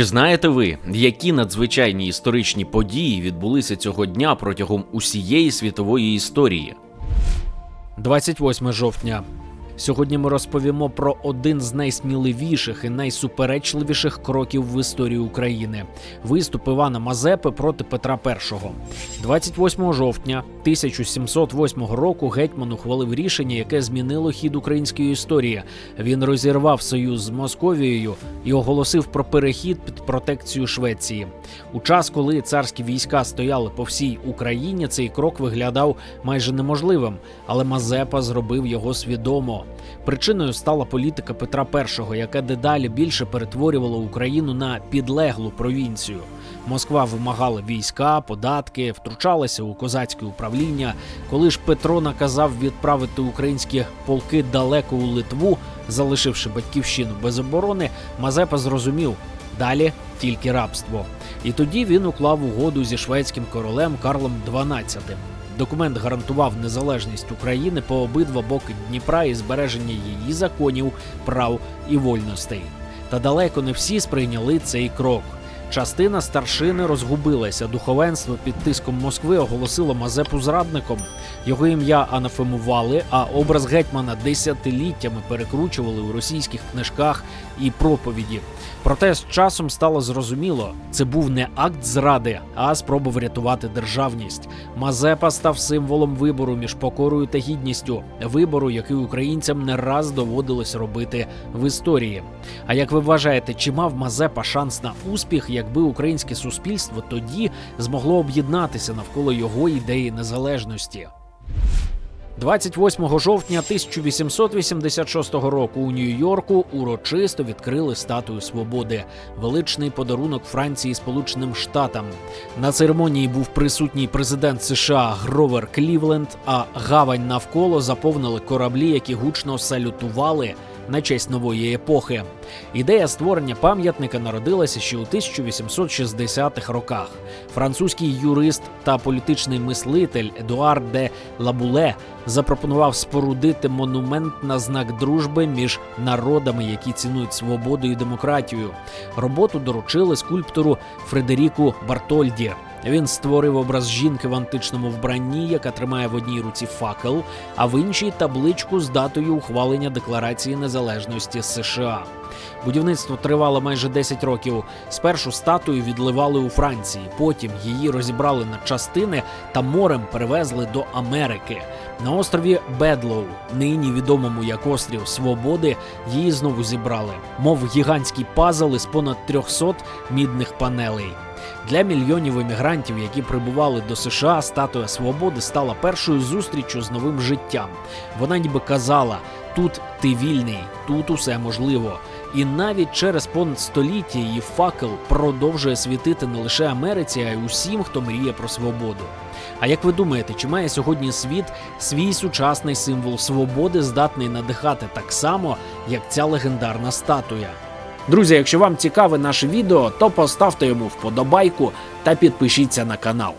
Чи знаєте ви, які надзвичайні історичні події відбулися цього дня протягом усієї світової історії? 28 жовтня. Сьогодні ми розповімо про один з найсміливіших і найсуперечливіших кроків в історії України виступ Івана Мазепи проти Петра І. 28 жовтня 1708 року гетьман ухвалив рішення, яке змінило хід української історії. Він розірвав союз з Московією і оголосив про перехід під протекцію Швеції. У час, коли царські війська стояли по всій Україні, цей крок виглядав майже неможливим, але Мазепа зробив його свідомо. Причиною стала політика Петра І, яка дедалі більше перетворювала Україну на підлеглу провінцію. Москва вимагала війська, податки, втручалася у козацьке управління. Коли ж Петро наказав відправити українські полки далеко у Литву, залишивши батьківщину без оборони, Мазепа зрозумів далі тільки рабство. І тоді він уклав угоду зі шведським королем Карлом XII. Документ гарантував незалежність України по обидва боки Дніпра і збереження її законів, прав і вольностей. Та далеко не всі сприйняли цей крок. Частина старшини розгубилася. Духовенство під тиском Москви оголосило Мазепу зрадником. Його ім'я анафемували, а образ гетьмана десятиліттями перекручували у російських книжках і проповіді. Проте з часом стало зрозуміло, це був не акт зради, а спроба врятувати державність. Мазепа став символом вибору між покорою та гідністю, вибору, який українцям не раз доводилось робити в історії. А як ви вважаєте, чи мав Мазепа шанс на успіх, якби українське суспільство тоді змогло об'єднатися навколо його ідеї незалежності? 28 жовтня 1886 року у Нью-Йорку урочисто відкрили статую свободи, величний подарунок Франції Сполученим Штатам. На церемонії був присутній президент США Гровер Клівленд, а гавань навколо заповнили кораблі, які гучно салютували на честь нової епохи. Ідея створення пам'ятника народилася ще у 1860-х роках. Французький юрист та політичний мислитель Едуар де Лабуле запропонував спорудити монумент на знак дружби між народами, які цінують свободу і демократію. Роботу доручили скульптору Фредеріку Бартольді. Він створив образ жінки в античному вбранні, яка тримає в одній руці факел, а в іншій табличку з датою ухвалення Декларації незалежності США. Будівництво тривало майже 10 років. Спершу статую відливали у Франції, потім її розібрали на частини та морем перевезли до Америки. На острові Бедлоу, нині відомому як острів Свободи, її знову зібрали, мов гігантський пазл із понад 300 мідних панелей. Для мільйонів емігрантів, які прибували до США, статуя свободи стала першою зустрічю з новим життям. Вона ніби казала: тут ти вільний, тут усе можливо. І навіть через понад століття її факел продовжує світити не лише Америці, а й усім, хто мріє про свободу. А як ви думаєте, чи має сьогодні світ свій сучасний символ свободи, здатний надихати так само, як ця легендарна статуя? Друзі, якщо вам цікаве наше відео, то поставте йому вподобайку та підпишіться на канал.